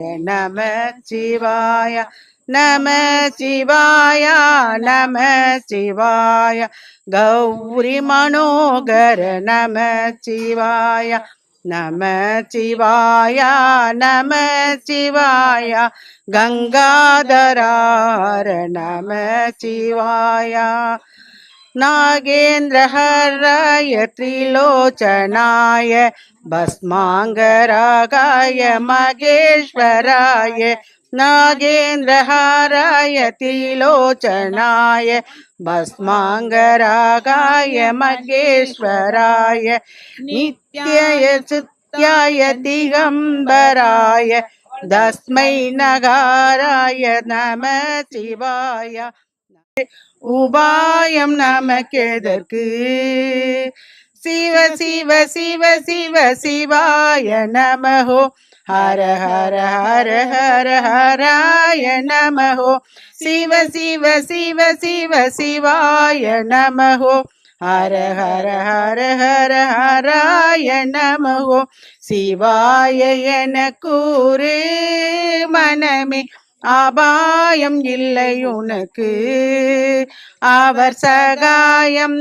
நம சிவாய நம சிவாய நம சிவாய கௌரி மனோகர நம சிவாய நம சிவாய நம சிவாய கங்காதரார நம சிவாயா नागेन्द्रहराय त्रिलोचनाय, भस्माङ्गरागाय मगेश्वराय नागेन्द्रहाराय त्रिलोचनाय, भस्माङ्गरागाय मगेश्वराय, नित्याय चित्याय दिगम्बराय तस्मै नगाराय नमः शिवाय। உபாயம் நமக்கெதற்கு? சிவ சிவ சிவ சிவ சிவாய நமஹோ. ஹர ஹர ஹர ஹர ஹராய நமஹோ. சிவ சிவ சிவ சிவ சிவாய நமஹோ. ஹர ஹர ஹர ஹர ஹராய நமஹோ. சிவாய என கூறு மனமே. அபாயம் இல்லை உனக்கு. அவர் சகாயம்